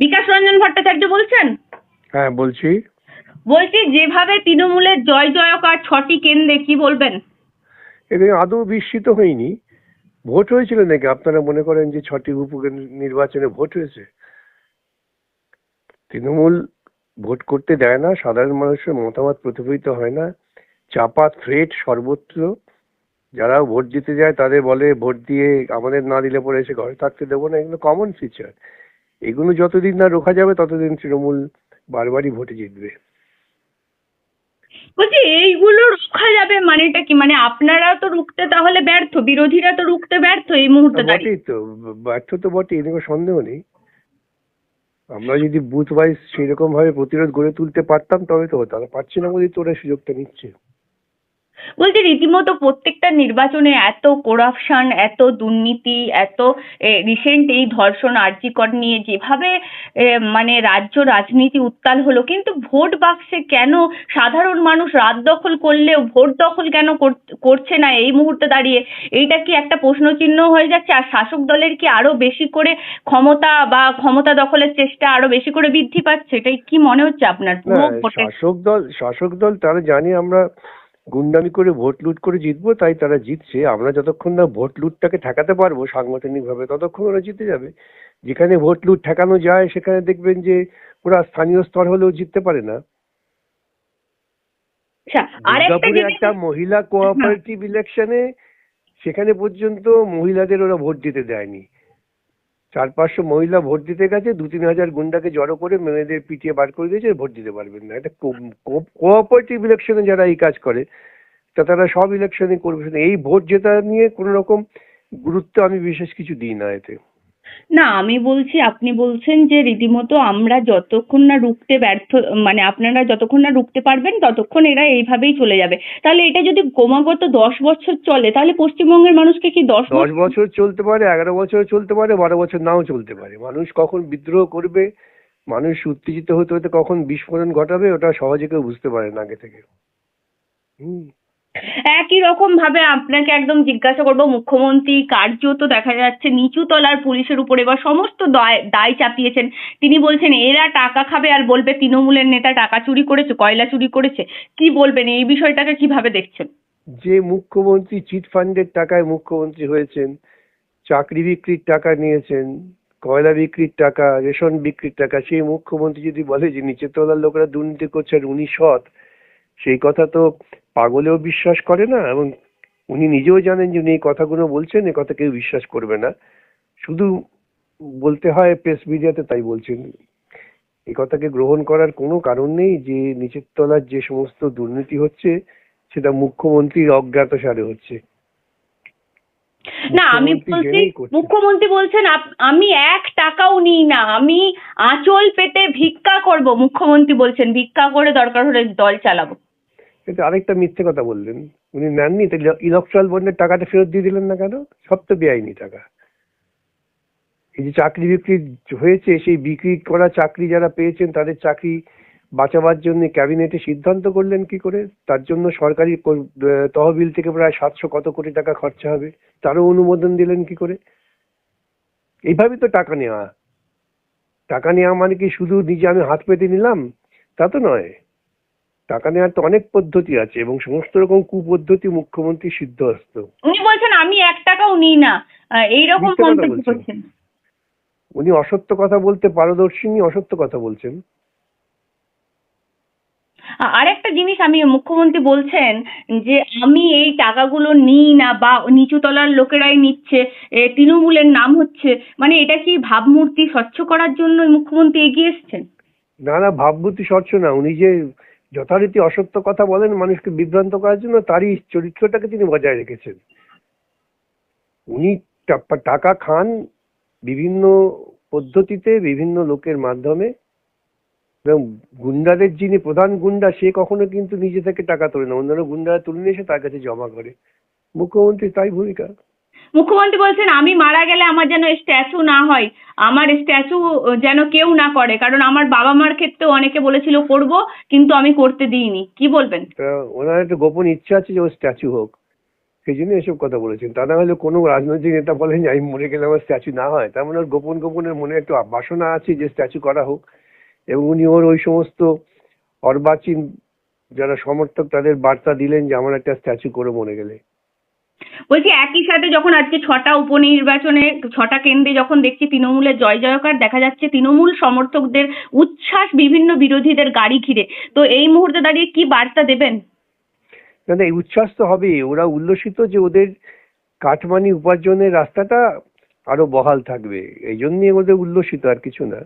বিকাশ রঞ্জন ভট্টাচার্য বলছেন? হ্যাঁ বলছি। বলছি যেভাবে তৃণমূলের জয় জয়কার ছটি কেন্দ্রে কি বলবেন? এখানে আদৌ বিস্মিত হয়নি ভোট হয়েছিল নাকি? আপনারা মনে করেন যে ছটি উপ নির্বাচনে ভোট হয়েছে? তৃণমূল ভোট করতে দেয় না সাধারণ মানুষের মতামত প্রতিফলিত হয় না। চাপা থ্রেট সর্বত্র। যারা ভোট দিতে যায় তাদের বলে ভোট দিয়ে আমাদের না দিলে পরে এসে ঘরে থাকতে দেবো না। এগুলো কমন ফিচার এগুলো যতদিন না রোখা যাবে ততদিন তৃণমূল বারবারই ভোটে জিতবে। বলছি এইগুলো রোখা যাবে মানেটা কি? মানে আপনারা তো রুখতে তাহলে ব্যর্থ বিরোধীরা তো রুখতে ব্যর্থ এই মুহূর্তে বটেই তো ব্যর্থ তো বটে এদিকে সন্দেহ নেই। আমরা যদি বুথ ওয়াইজ সেরকম ভাবে প্রতিরোধ গড়ে তুলতে পারতাম তবে তো হতো পারছি না বলেই তো ওরা সুযোগটা নিচ্ছে। বলছি রীতিমতো প্রত্যেকটা নির্বাচনে এত করাপশন এত দুর্নীতি এত রিসেন্ট এই ধর্ষণ আর্জিকর নিয়ে যেভাবে মানে রাজ্য রাজনীতি উত্তাল হলো কিন্তু ভোট বাক্সে কেন সাধারণ মানুষ রাত দখল করলেও ভোট দখল কেন কর- করছে না এই মুহূর্তে দাঁড়িয়ে? এইটা কি একটা প্রশ্ন প্রশ্নচিহ্ন হয়ে যাচ্ছে? আর শাসক দলের কি আরও বেশি করে ক্ষমতা বা ক্ষমতা দখলের চেষ্টা আরও বেশি করে বৃদ্ধি পাচ্ছে? এটাই কি মনে হচ্ছে আপনার? শাসক দল শাসক দল তারা জানি আমরা গুন্ডামি করে ভোট লুট করে জিতবো তাই তারা জিতছে। আমরা যতক্ষণ না ভোট লুটটাকে ঠেকাতে পারব সাংগঠনিক ভাবে ততক্ষণ ওরা জিতে যাবে। যেখানে ভোট লুট ঠেকানো যায় সেখানে দেখবেন যে ওরা স্থানীয় স্তর হলেও জিততে পারে না। আচ্ছা দুর্গাপুরে একটা মহিলা কোঅপারেটিভ ইলেকশনে সেখানে পর্যন্ত মহিলাদের ওরা ভোট দিতে দেয়নি। চার পাঁচশো মহিলা ভোট দিতে গেছে, দু তিন হাজার গুন্ডাকে জড়ো করে মেয়েদের পিটিয়ে বার করে দিয়েছে, ভোট দিতে পারবেন না। এটা কোঅপারেটিভ ইলেকশনে যারা এই কাজ করে, তা তারা সব ইলেকশনে করবে। এই ভোট জেতা নিয়ে কোনো রকম গুরুত্ব আমি বিশেষ কিছু দিই না এতে। না, আমি বলছি, আপনি বলছেন যে রীতিমতো আমরা যতক্ষণ না রুখতে ব্যর্থ মানে আপনারা যতক্ষণ না রুখতে পারবেন, ততক্ষণ এরা এইভাবেই চলে যাবে। তাহলে এটা যদি ক্রমাগত দশ বছর চলে, তাহলে পশ্চিমবঙ্গের মানুষকে কি দশ দশ বছর চলতে পারে, এগারো বছর চলতে পারে, বারো বছর নাও চলতে পারে। মানুষ কখন বিদ্রোহ করবে, মানুষ উত্তেজিত হতে হতে কখন বিস্ফোরণ ঘটাবে, ওটা সহজে কেউ বুঝতে পারে না আগে থেকে। হুম। একই রকম ভাবে আপনাকে একদম জিজ্ঞাসা করব, মুখ্যমন্ত্রী কার্যত দেখা যাচ্ছে নিচু তলার পুলিশের উপরে বা সমস্ত দায় দায় চাপিয়েছেন। তিনি বলছেন, এরা টাকা খাবে আর বলবে তৃণমূলের নেতা টাকা চুরি করেছে, কয়লা চুরি করেছে। কি বলবেন? এই বিষয়টাকে কীভাবে দেখছেন? যে মুখ্যমন্ত্রী চিট ফান্ডের টাকায় মুখ্যমন্ত্রী হয়েছেন, চাকরি বিক্রির টাকা নিয়েছেন, কয়লা বিক্রির টাকা, রেশন বিক্রির টাকা, সেই মুখ্যমন্ত্রী যদি বলে যে নিচের তলার লোকেরা দুর্নীতি করছে আর উনি সৎ সেই কথা তো পাগলেও বিশ্বাস করে না এবং উনি নিজেও জানেন যে উনি এই কথাগুলো বলছেন এ কথা কেউ বিশ্বাস করবে না। শুধু বলতে হয় প্রেস মিডিয়াতে তাই বলছেন। এই কথাকে গ্রহণ করার কোনো কারণ নেই যে নিচের তলার যে সমস্ত দুর্নীতি হচ্ছে সেটা মুখ্যমন্ত্রীর অজ্ঞাতসারে হচ্ছে। না আমি মুখ্যমন্ত্রী বলছি মুখ্যমন্ত্রী বলছেন আমি এক টাকাও নিই না আমি আঁচল পেতে ভিক্ষা করব মুখ্যমন্ত্রী বলছেন ভিক্ষা করে দরকার হলে দল চালাবো। কিন্তু আরেকটা মিথ্যে কথা বললেন। উনি নেননি, তো ইলেকট্রাল বন্ডের টাকাটা ফেরত দিয়ে দিলেন না কেন? সব তো বেআইনি টাকা। এই যে চাকরি বিক্রি হয়েছে, সেই বিক্রি করা চাকরি যারা পেয়েছেন, তাদের চাকরি বাঁচাবার জন্য ক্যাবিনেটে সিদ্ধান্ত করলেন কি করে? তার জন্য সরকারি তহবিল থেকে প্রায় সাতশো কত কোটি টাকা খরচা হবে। তারও অনুমোদন দিলেন কি করে? এইভাবেই তো টাকা নেওয়া। টাকা নেওয়া মানে কি শুধু নিজে আমি হাত পেতে নিলাম? তা তো নয়। টাকা নেওয়ার তো অনেক পদ্ধতি আছে এবং সমস্ত রকম কুপদ্ধতি মুখ্যমন্ত্রী সিদ্ধহস্ত। উনি বলছেন আমি এক টাকাও নিই না। এইরকম মন্তব্য করছেন উনি অসত্য কথা বলতে পারদর্শিনী অসত্য কথা বলছেন। আরেকটা জিনিস আমি মুখ্যমন্ত্রী বলছেন যে আমি এই টাকাগুলো নিই না বা নিচু তলার লোকেরাই নিচ্ছে তৃণমূলের নাম হচ্ছে। মানে এটা কি ভাবমূর্তি স্বচ্ছ করার জন্য মুখ্যমন্ত্রী এগিয়ে এসছেন? না না ভাবভূতি স্বচ্ছ না। উনি যে যথারীতি অসত্য কথা বলেন, মানুষকে বিভ্রান্ত করার জন্য তারই চরিত্রটাকে তিনি বজায় রেখেছেন। উনি টাকা খান বিভিন্ন পদ্ধতিতে, বিভিন্ন লোকের মাধ্যমে, এবং গুন্ডাদের যিনি প্রধান গুন্ডা, সে কখনো কিন্তু নিজে থেকে টাকা তোলে না। অন্যান্য গুন্ডারা তুলে নিয়ে এসে তার কাছে জমা করে। মুখ্যমন্ত্রী তাই ভূমিকা। মুখ্যমন্ত্রী বলছেন, আমি মারা গেলে আমার যেন স্ট্যাচু না হয়, আমার স্ট্যাচু যেন কেউ না করে। কারণ আমার বাবা মার ক্ষেত্রেও অনেকে বলেছিল, করব, কিন্তু আমি করতে দিইনি। কি বলবেন? ওনার একটা গোপন ইচ্ছা আছে যে ও স্ট্যাচু হোক। সেই জন্য এসব কথা বলেছেন। তা না হলে কোনো রাজনৈতিক নেতা বলেন যে, আমি মরে গেলে আমার স্ট্যাচু না হয়। তার মানে ওর গোপন গোপনের মনে একটু বাসনা আছে যে, স্ট্যাচু করা হোক। এবং উনি ওর ওই সমস্ত অর্বাচীন যারা সমর্থক, তাদের বার্তা দিলেন যে, আমার একটা স্ট্যাচু করে মরে গেলে। বলছি একই সাথে যখন আজকে ছটা উপনির্বাচনে, ছটা কেন্দ্রে যখন দেখছি তৃণমূলের জয় জয়কার, দেখা যাচ্ছে তৃণমূল সমর্থকদের উচ্ছ্বাস বিভিন্ন বিরোধীদের গাড়ি ঘিরে। তো এই মুহূর্তে দাঁড়িয়ে কি বার্তা দেবেন? না না উচ্ছ্বাস তো হবে ওরা উল্লসিত যে ওদের কাটমানি উপার্জনের রাস্তাটা আরও বহাল থাকবে। এই জন্যই ওদের উল্লসিত, আর কিছু না।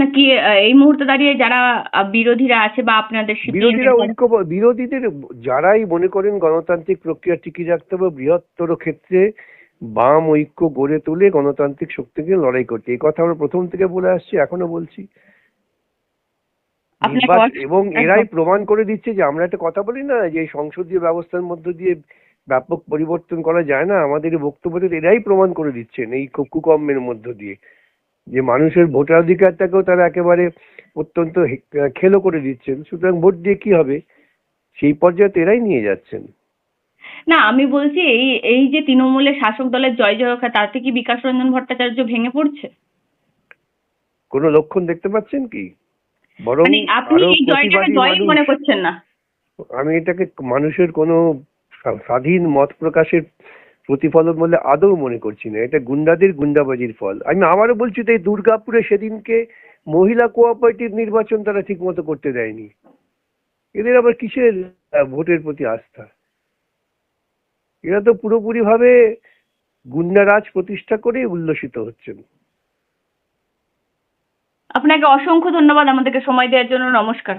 নাকি এই মুহূর্তে দাঁড়িয়ে যারা বিরোধীরা আছে বা আপনাদের বিরোধীরা ঐক্য বিরোধীদের যারাই মনে করেন গণতান্ত্রিক প্রক্রিয়া টিকিয়ে রাখতে হবে বৃহত্তর ক্ষেত্রে বাম ঐক্য গড়ে তুলে গণতান্ত্রিক শক্তিকে লড়াই করতে। এই কথা আমরা প্রথম থেকে বলে আসছি এখনও বলছি। এবং এরাই প্রমাণ করে দিচ্ছে যে আমরা একটা কথা বলি না যে সংসদীয় ব্যবস্থার মধ্য দিয়ে ব্যাপক পরিবর্তন করা যায় না। আমাদের এই বক্তব্যতে এরাই প্রমাণ করে দিচ্ছেন এই কুকম্মের মধ্য দিয়ে। যে মানুষের ভোটাধিকারটাকেও তারা একেবারে অত্যন্ত খেলো করে দিচ্ছেন। সুতরাং ভোট দিয়ে কি হবে? সেই পর্যায়ে এরাই নিয়ে যাচ্ছেন। না আমি বলছি এই এই যে তৃণমূলের শাসক দলের জয় জয়কার তাতে কি বিকাশ রঞ্জন ভট্টাচার্য ভেঙে পড়ছে? কোনো লক্ষণ দেখতে পাচ্ছেন কি? বরং মানে আপনি এই জয়টাকে জয় মনে করছেন না। আমি এটাকে মানুষের কোনো স্বাধীন মত প্রকাশের প্রতিফলন বলে আদৌ মনে করছি না। এটা গুন্ডাদের গুন্ডাবাজির ফল। আমি আবারও বলছি তো, এই দুর্গাপুরে সেদিনকে মহিলা কোঅপারেটিভ নির্বাচন তারা ঠিক মতো করতে দেয়নি। এদের আবার কিসের ভোটের প্রতি আস্থা? এরা তো পুরোপুরি ভাবে গুন্ডারাজ প্রতিষ্ঠা করে উল্লসিত হচ্ছেন। আপনাকে অসংখ্য ধন্যবাদ আমাদেরকে সময় দেওয়ার জন্য। নমস্কার।